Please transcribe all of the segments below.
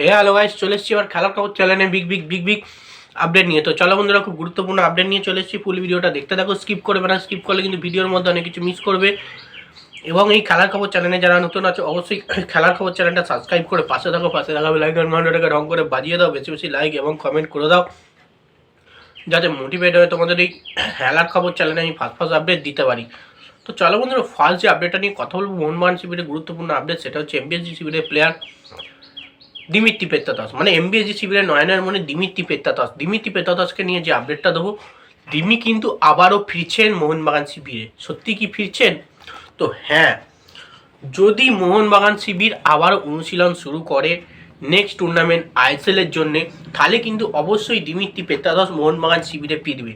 হে hello guys চলে এসেছি আবার খেলার খবর চ্যানেলে big big big big update নিয়ে। তো চলো বন্ধুরা, খুব গুরুত্বপূর্ণ আপডেট নিয়ে চলে এসেছি ফুল ভিডিওটা দেখতে থাকো স্কিপ করবে না স্কিপ করলে কিন্তু ভিডিওর মধ্যে অনেক কিছু মিস করবে। এবং এই খেলার খবর চ্যানেলে যারা নতুন আছে, অবশ্যই খেলার খবর চ্যানেলটা সাবস্ক্রাইব করে পাশে থাকো, পাশে থাকা লাইক ঘন্টাটাকে রং করে বাজিয়ে দাও, বেশি বেশি লাইক এবং কমেন্ট করে দাও, যাতে মোটিভেট হয়ে তোমাদের এই খেলার খবর চ্যানেলে আমি ফার্স্ট ফার্স্ট আপডেট দিতে পারি। তো চলো বন্ধুরা ফার্স্ট যে আপডেটটা নিয়ে কথা বলব মোহনবাগান শিবিরের গুরুত্বপূর্ণ আপডেট সেটা হচ্ছে এমবিএসজি শিবিরের প্লেয়ার দিমিত্রি পেত্তাতস মানে এমবিএসজি শিবিরের নয়নের মনে দিমিত্রি পেত্তাতস দিমিত্রি পেত্তাতসকে নিয়ে যে আপডেটটা দেবো দিমি কিন্তু আবারও ফিরছেন মোহনবাগান শিবিরে। সত্যি কি ফিরছেন? তো হ্যাঁ যদি মোহনবাগান শিবির আবারও অনুশীলন শুরু করে নেক্সট টুর্নামেন্ট আইএসএলের জন্য, তাহলে কিন্তু অবশ্যই দিমিত্রি পেত্তাদস মোহনবাগান শিবিরে ফিরবে।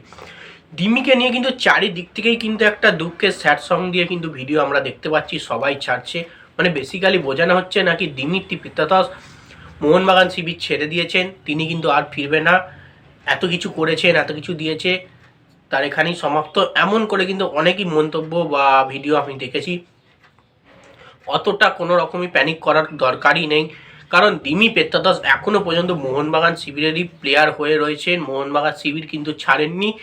ডিমিকে নিয়ে কিন্তু চারিদিক থেকেই কিন্তু একটা দুঃখের স্যাড সং দিয়ে কিন্তু ভিডিও আমরা দেখতে পাচ্ছি, সবাই ছাড়ছে। মানে বেসিক্যালি বোঝানো হচ্ছে নাকি দিমিত্রি পেত্তাদস মোহনবাগান শিবির ছেড়ে দিয়েছেন, তিনি কিন্তু আর ফিরবে না। এত কিছু করেছেন, এত কিছু দিয়েছে, তার এখানেই সমাপ্ত। এমন করে কিন্তু অনেকই মন্তব্য বা ভিডিও আমি দেখেছি। অতটা কোনো রকমই প্যানিক করার দরকারই নেই। কারণ দিমি পেত্তাদাস এখনও পর্যন্ত মোহনবাগান শিবিরেরই প্লেয়ার হয়ে রয়েছেন। মোহনবাগান শিবির কিন্তু ছাড়েননি।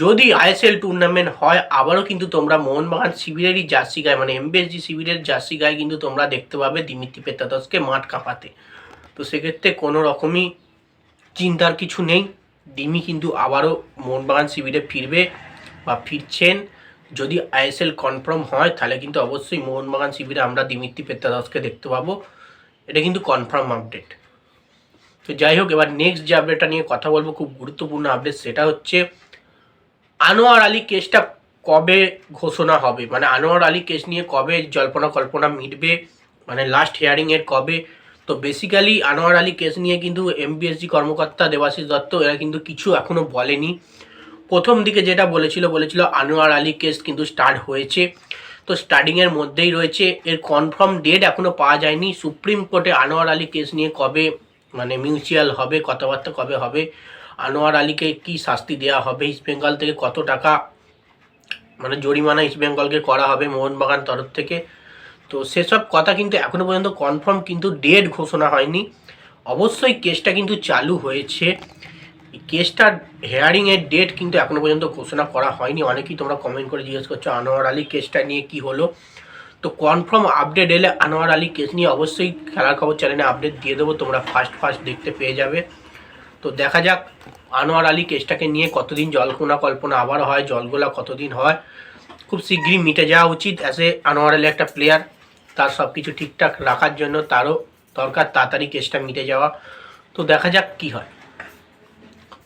যদি আইএসএল টুর্নামেন্ট হয়, আবারও কিন্তু তোমরা মোহনবাগান শিবিরেরই জার্সি গায়ে মানে এমবিএসজি শিবিরের জার্সি গায়ে কিন্তু তোমরা দেখতে পাবে দিমিত্রি পেত্তাদাসকে মাঠ কাঁপাতে। তো সেক্ষেত্রে কোনো রকমই চিন্তার কিছু নেই। দিমি কিন্তু আবারও মোহনবাগান শিবিরে ফিরবে বা ফিরছেন। যদি আইএসএল কনফার্ম হয়, তাহলে কিন্তু অবশ্যই মোহনবাগান শিবিরে আমরা দিমিত্রি পেত্তাদাসকে দেখতে পাবো। এটা কিন্তু কনফার্ম আপডেট তো যাই হোক, এবার নেক্সট যে আপডেটটা নিয়ে কথা বলব, খুব গুরুত্বপূর্ণ আপডেট সেটা হচ্ছে আনোয়ার আলী কেসটা কবে ঘোষণা হবে? মানে আনোয়ার আলী কেস নিয়ে কবে জল্পনা কল্পনা মিটবে? মানে লাস্ট হিয়ারিংয়ের কবে? তো বেসিক্যালি আনোয়ার আলী কেস নিয়ে কিন্তু এমবিএসজি কর্মকর্তা দেবাশিস দত্ত, এরা কিন্তু কিছু এখনও বলেনি। প্রথম দিকে যেটা বলেছিল বলেছিল আনোয়ার আলী কেস কিন্তু স্টার্ট হয়েছে। তো স্টার্টিংয়ের মধ্যেই রয়েছে। এর কনফার্ম ডেট এখনও পাওয়া যায়নি। সুপ্রিম কোর্টে আনোয়ার আলী কেস নিয়ে কবে মানে মিউচুয়াল হবে, কথাবার্তা কবে হবে? আনোয়ার আলীকে কি শাস্তি দেওয়া হবে? ইস্ট বেঙ্গল থেকে কত টাকা মানে জরিমানা ইস্ট বেঙ্গলকে করা হবে মোহনবাগান তরফ থেকে? তো সেসব কথা কিন্তু এখনও পর্যন্ত কনফার্ম কিন্তু ডেট ঘোষণা হয়নি। অবশ্যই কেসটা কিন্তু চালু হয়েছে। কেসটার হেয়ারিংয়ের ডেট কিন্তু এখনও পর্যন্ত ঘোষণা করা হয়নি। অনেকেই তোমরা কমেন্ট করে জিজ্ঞেস করছ, আনোয়ার আলী কেসটা নিয়ে কি হলো? তো কনফার্ম আপডেট এলে আনোয়ার আলী কেস নিয়ে অবশ্যই খেলার খবর চ্যানেলে আপডেট দিয়ে দেবো। তোমরা ফার্স্ট ফার্স্ট দেখতে পেয়ে যাবে। তো দেখা যাক আনোয়ার আলী কেসটাকে নিয়ে কতদিন জল্পনা কল্পনা আবার হয়, জলগোলা কতদিন হয়। খুব শীঘ্রই মিটে যাওয়া উচিত অ্যাজ এ আনোয়ার আলী একটা প্লেয়ার তার সব কিছু ঠিকঠাক রাখার জন্য তারও দরকার তাড়াতাড়ি কেসটা মিটে যাওয়া। তো দেখা যাক কি হয়।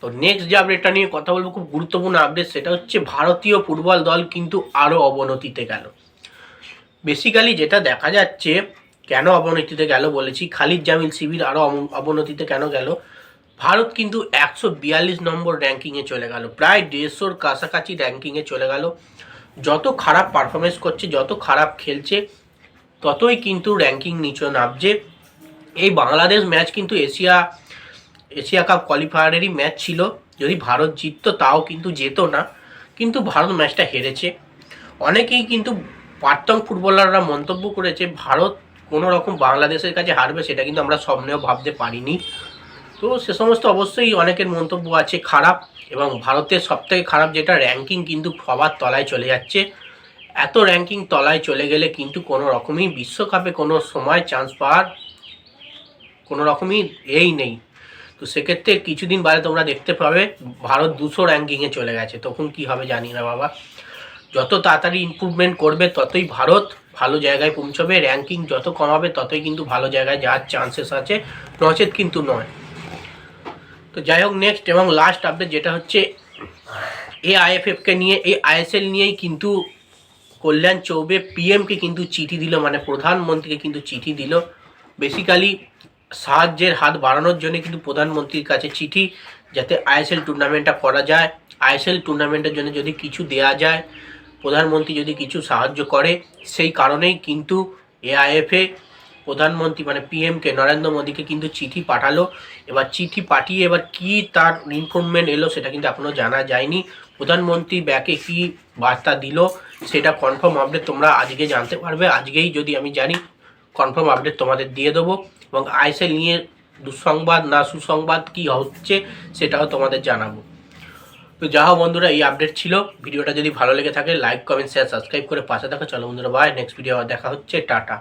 তো নেক্সট যে আপডেটটা নিয়ে কথা বলব, খুব গুরুত্বপূর্ণ আপডেট সেটা হচ্ছে ভারতীয় ফুটবল দল কিন্তু আরও অবনতিতে গেল। বেসিক্যালি যেটা দেখা যাচ্ছে, কেন অবনতিতে গেল বলেছি, খালিদ জামিল শিবির আরও অবনতিতে কেন গেল? ভারত কিন্তু একশো বিয়াল্লিশ নম্বর র্যাঙ্কিংয়ে চলে গেল। প্রায় দেড়শোর কাছাকাছি র্যাঙ্কিংয়ে চলে গেল। যত খারাপ পারফরমেন্স করছে, যত খারাপ খেলছে, ততই কিন্তু র্যাঙ্কিং নিচে নামছে। এই বাংলাদেশ ম্যাচ কিন্তু এশিয়া এশিয়া কাপ কোয়ালিফায়ারেরই ম্যাচ ছিল। যদি ভারত জিততো, তাও কিন্তু যেত না। কিন্তু ভারত ম্যাচটা হেরেছে। অনেকেই কিন্তু প্রাক্তন ফুটবলাররা মন্তব্য করেছে, ভারত কোনো রকম বাংলাদেশের কাছে হারবে, সেটা কিন্তু আমরা স্বপ্নেও ভাবতে পারিনি। তো সে সমস্ত অবশ্যই অনেকের মন্তব্য আছে খারাপ এবং ভারতের সবথেকে খারাপ যেটা র্যাঙ্কিং কিন্তু সবার তলায় চলে যাচ্ছে। এত র্যাঙ্কিং তলায় চলে গেলে কিন্তু কোনো রকমই বিশ্বকাপে কোনো সময় চান্স পাওয়ার কোনো রকমই এই নেই। তো সেক্ষেত্রে কিছুদিন বাদে তোমরা দেখতে পাবে ভারত দুশো র্যাঙ্কিংয়ে চলে গেছে। তখন কি হবে জানি না বাবা। যত তাড়াতাড়ি ইমপ্রুভমেন্ট করবে ততই ভারত ভালো জায়গায় পৌঁছবে। র্যাঙ্কিং যত কমাবে ততই কিন্তু ভালো জায়গায় যাওয়ার চান্সেস আছে। নচেত কিন্তু নয়। তো যাই হোক নেক্সট এবং লাস্ট আপডেট যেটা হচ্ছে এ আইএফএফকে নিয়ে, এই আইএসএল নিয়েই কিন্তু কল্যাণ চৌবে পিএমকে কিন্তু চিঠি দিল মানে প্রধানমন্ত্রীকে কিন্তু চিঠি দিল। বেসিক্যালি সাহায্যের হাত বাড়ানোর জন্য কিন্তু প্রধানমন্ত্রীর কাছে চিঠি, যাতে আইএসএল টুর্নামেন্টটা করা যায়। আইএসএল টুর্নামেন্টের জন্য যদি কিছু দেয়া যায়, প্রধানমন্ত্রী যদি কিছু সাহায্য করে, সেই কারণেই কিন্তু এআইএফএ প্রধানমন্ত্রী মানে পিএমকে নরেন্দ্র মোদীকে কিন্তু চিঠি পাঠালো। এবার চিঠি পাঠিয়ে এবার কি তার ইনফরমেন্ট এলো সেটা কিন্তু এখনও জানা যায়নি। প্রধানমন্ত্রী ব্যাকে কি বার্তা দিল সেটা কনফার্ম আপডেট তোমরা আজকে জানতে পারবে। আজকেই যদি আমি জানি কনফার্ম আপডেট তোমাদের দিয়ে দেবো। এবং আইএসএল নিয়ে দুঃসংবাদ না সুসংবাদ কি হচ্ছে সেটাও তোমাদের জানাব। তো যা হোক বন্ধুরা, এই আপডেট ছিল। ভিডিওটা যদি ভালো লেগে থাকে লাইক কমেন্ট শেয়ার সাবস্ক্রাইব করে পাশে থাকা। চলো বন্ধুরা বাই নেক্সট ভিডিও দেখা হচ্ছে। টাটা।